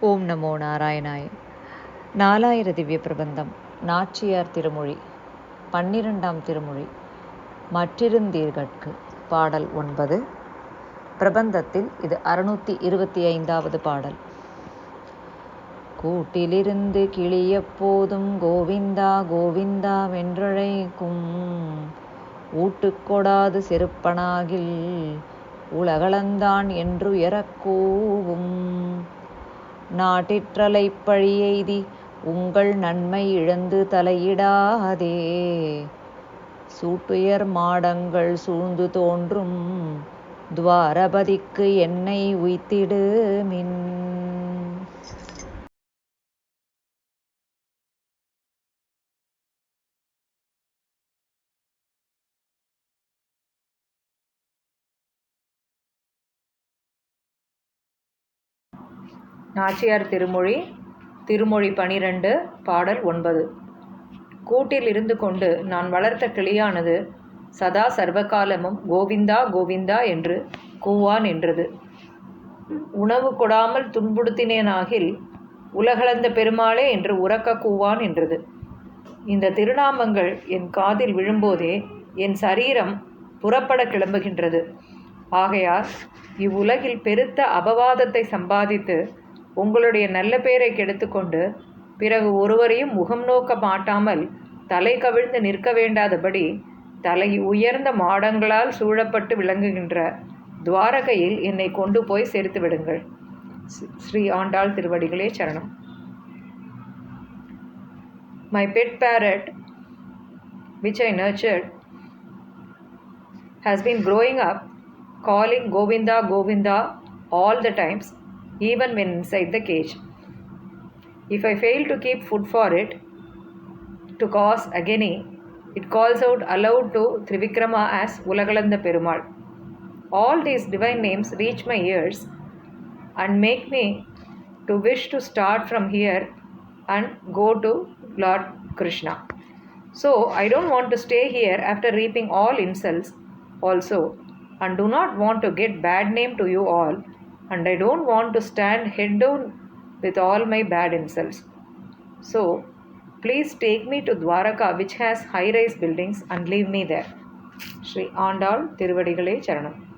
ஓம் நமோ நாராயணாய். நாலாயிர திவ்ய பிரபந்தம். நாச்சியார் திருமொழி. பன்னிரெண்டாம் திருமொழி. மற்றிருந்தீர்கட்கு. பாடல் ஒன்பது. பிரபந்தத்தில் இது அறுநூற்றி இருபத்தி ஐந்தாவது பாடல். கூட்டிலிருந்து கிளியப்போதும் கோவிந்தா கோவிந்தா வென்றழைக்கும். ஊட்டுக்கொடாது செருப்பனாகில் உலகளந்தான் என்றுயரக் கூவும். நாட்டிற்றலைப் பழியெய்தி உங்கள் நன்மை இழந்து தலையிடாதே. சூட்டுயர் மாடங்கள் சூழ்ந்து தோன்றும் துவாரபதிக்கு என்னை உய்த்திடு மின். நாச்சியார் திருமொழி திருமொழி பனிரெண்டு பாடல் ஒன்பது. கூட்டில் இருந்து கொண்டு நான் வளர்த்த கிளியானது சதா சர்வகாலமும் கோவிந்தா கோவிந்தா என்று கூவான் என்றது. உணவு கொடாமல் துன்புறுத்தினேனாகில் உலகளந்த பெருமாளே என்று உறக்க கூவான் என்றது. இந்த திருநாமங்கள் என் காதில் விழும்போதே என் சரீரம் புறப்பட கிளம்புகின்றது. ஆகையால் இவ்வுலகில் பெருத்த அபவாதத்தை சம்பாதித்து உங்களுடைய நல்ல பெயரை கெடுத்துக்கொண்டு பிறகு ஒருவரையும் முகம் நோக்க மாட்டாமல் தலை கவிழ்ந்து நிற்க வேண்டாதபடி தலை உயர்ந்த மாடங்களால் சூழப்பட்டு விளங்குகின்ற துவாரகையில் என்னை கொண்டு போய் சேர்த்து விடுங்கள். ஸ்ரீ ஆண்டாள் திருவடிகளே சரணம். My pet parrot which I nurtured has been growing up calling Govinda Govinda all the times, even when inside the cage. If I fail to keep food for it, to cause agony, it calls out aloud to Trivikrama as Ulagalanda Perumal. All these divine names reach my ears and make me to wish to start from here and go to Lord Krishna. So I don't want to stay here after reaping all insults also and do not want to get bad name to you all and I don't want to stand head down with all my bad insults. So please take me to Dwaraka which has high rise buildings and leave me there. Sri Andal Tiruvadigalai Charanam.